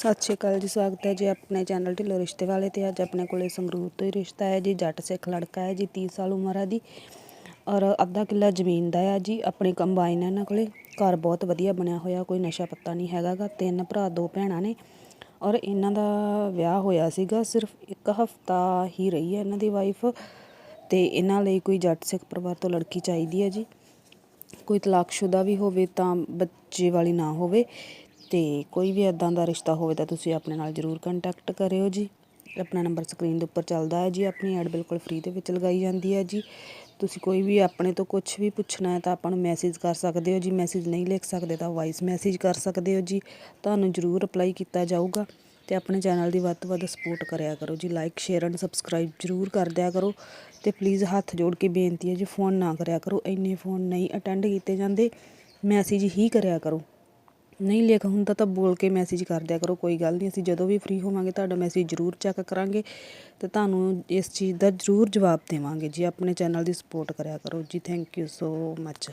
ਸਤਿ ਸ਼੍ਰੀ ਅਕਾਲ ਜੀ, ਸਵਾਗਤ ਹੈ ਜੀ ਆਪਣੇ ਚੈਨਲ ਢਿੱਲੋਂ ਰਿਸ਼ਤੇ ਵਾਲੇ ਤੇ। ਅੱਜ ਆਪਣੇ ਕੋਲੇ ਸੰਗਰੂਰ ਤੋਂ ਹੀ ਰਿਸ਼ਤਾ ਹੈ ਜੀ, ਜੱਟ ਸਿੱਖ ਲੜਕਾ ਹੈ ਜੀ 30 ਸਾਲ ਉਮਰ ਹੈ ਦੀ ਔਰ ਅੱਧਾ ਕਿੱਲਾ ਜ਼ਮੀਨ ਦਾ ਹੈ ਜੀ। ਆਪਣੀ ਕੰਬਾਈਨ ਹੈ ਇਹਨਾਂ ਕੋਲੇ, ਘਰ ਬਹੁਤ ਵਧੀਆ ਬਣਿਆ ਹੋਇਆ, ਕੋਈ ਨਸ਼ਾ ਪੱਤਾ ਨਹੀਂ ਹੈਗਾਗਾ ਤਿੰਨ ਭਰਾ, ਦੋ ਭੈਣਾਂ ਨੇ ਔਰ ਇਹਨਾਂ ਦਾ ਵਿਆਹ ਹੋਇਆ ਸੀਗਾ, ਸਿਰਫ ਇੱਕ ਹਫਤਾ ਹੀ ਰਹੀ ਹੈ ਇਹਨਾਂ ਦੀ ਵਾਈਫ ਤੇ ਇਹਨਾਂ ਲਈ ਕੋਈ ਜੱਟ ਸਿੱਖ ਪਰਿਵਾਰ ਤੋਂ ਲੜਕੀ ਚਾਹੀਦੀ ਹੈ ਜੀ। ਕੋਈ ਤਲਾਕਸ਼ੁਦਾ ਵੀ ਹੋਵੇ ਤਾਂ ਬੱਚੇ ਵਾਲੀ ਨਾ ਹੋਵੇ। ਤੇ ਕੋਈ ਵੀ ਇਦਾਂ ਦਾ ਰਿਸ਼ਤਾ ਹੋਵੇ ਤਾਂ ਤੁਸੀਂ ਆਪਣੇ ਨਾਲ ਜਰੂਰ ਕੰਟੈਕਟ ਕਰਿਓ ਜੀ। ਆਪਣਾ ਨੰਬਰ ਸਕਰੀਨ ਦੇ ਉੱਪਰ ਚੱਲਦਾ ਹੈ ਜੀ। ਆਪਣੀ ਐਡ ਬਿਲਕੁਲ ਫ੍ਰੀ ਦੇ ਵਿੱਚ ਲਗਾਈ ਜਾਂਦੀ ਹੈ ਜੀ। ਤੁਸੀਂ ਕੋਈ ਵੀ ਆਪਣੇ ਤੋਂ ਕੁਝ ਵੀ ਪੁੱਛਣਾ ਹੈ ਤਾਂ ਆਪਾਂ ਨੂੰ ਮੈਸੇਜ ਕਰ ਸਕਦੇ ਹੋ ਜੀ। ਮੈਸੇਜ ਨਹੀਂ ਲਿਖ ਸਕਦੇ ਤਾਂ ਵਾਇਸ ਮੈਸੇਜ ਕਰ ਸਕਦੇ ਹੋ ਜੀ। ਤੁਹਾਨੂੰ ਜਰੂਰ ਅਪਲਾਈ ਕੀਤਾ ਜਾਊਗਾ ਤੇ ਆਪਣੇ ਚੈਨਲ ਦੀ ਵੱਧ ਤੋਂ ਵੱਧ ਸਪੋਰਟ ਕਰਿਆ ਕਰੋ ਜੀ। ਲਾਈਕ ਸ਼ੇਅਰ ਐਂਡ ਸਬਸਕ੍ਰਾਈਬ ਜਰੂਰ ਕਰ ਦਿਆ ਕਰੋ ਤੇ ਪਲੀਜ਼ ਹੱਥ ਜੋੜ ਕੇ ਬੇਨਤੀ ਹੈ ਜੀ ਫੋਨ ਨਾ ਕਰਿਆ ਕਰੋ। ਇੰਨੇ ਫੋਨ ਨਹੀਂ ਅਟੈਂਡ ਕੀਤੇ ਜਾਂਦੇ। ਮੈਸੇਜ ਹੀ ਕਰਿਆ ਕਰੋ। ਨਹੀਂ ਲਿਖ ਹੁੰਦਾ ਤਾਂ ਬੋਲ ਕੇ ਮੈਸੇਜ ਕਰ ਦਿਆ ਕਰੋ, ਕੋਈ ਗੱਲ ਨਹੀਂ, ਅਸੀਂ ਜਦੋਂ ਵੀ ਫ੍ਰੀ ਹੋਵਾਂਗੇ, ਤੁਹਾਡਾ ਮੈਸੇਜ ਜ਼ਰੂਰ ਚੈੱਕ ਕਰਾਂਗੇ ਤੇ ਤੁਹਾਨੂੰ ਇਸ ਚੀਜ਼ ਦਾ ਜ਼ਰੂਰ ਜਵਾਬ ਦੇਵਾਂਗੇ, ਜੀ ਆਪਣੇ ਚੈਨਲ ਦੀ ਸਪੋਰਟ ਕਰਿਆ ਕਰੋ, ਜੀ ਥੈਂਕ ਯੂ ਸੋ ਮੱਚ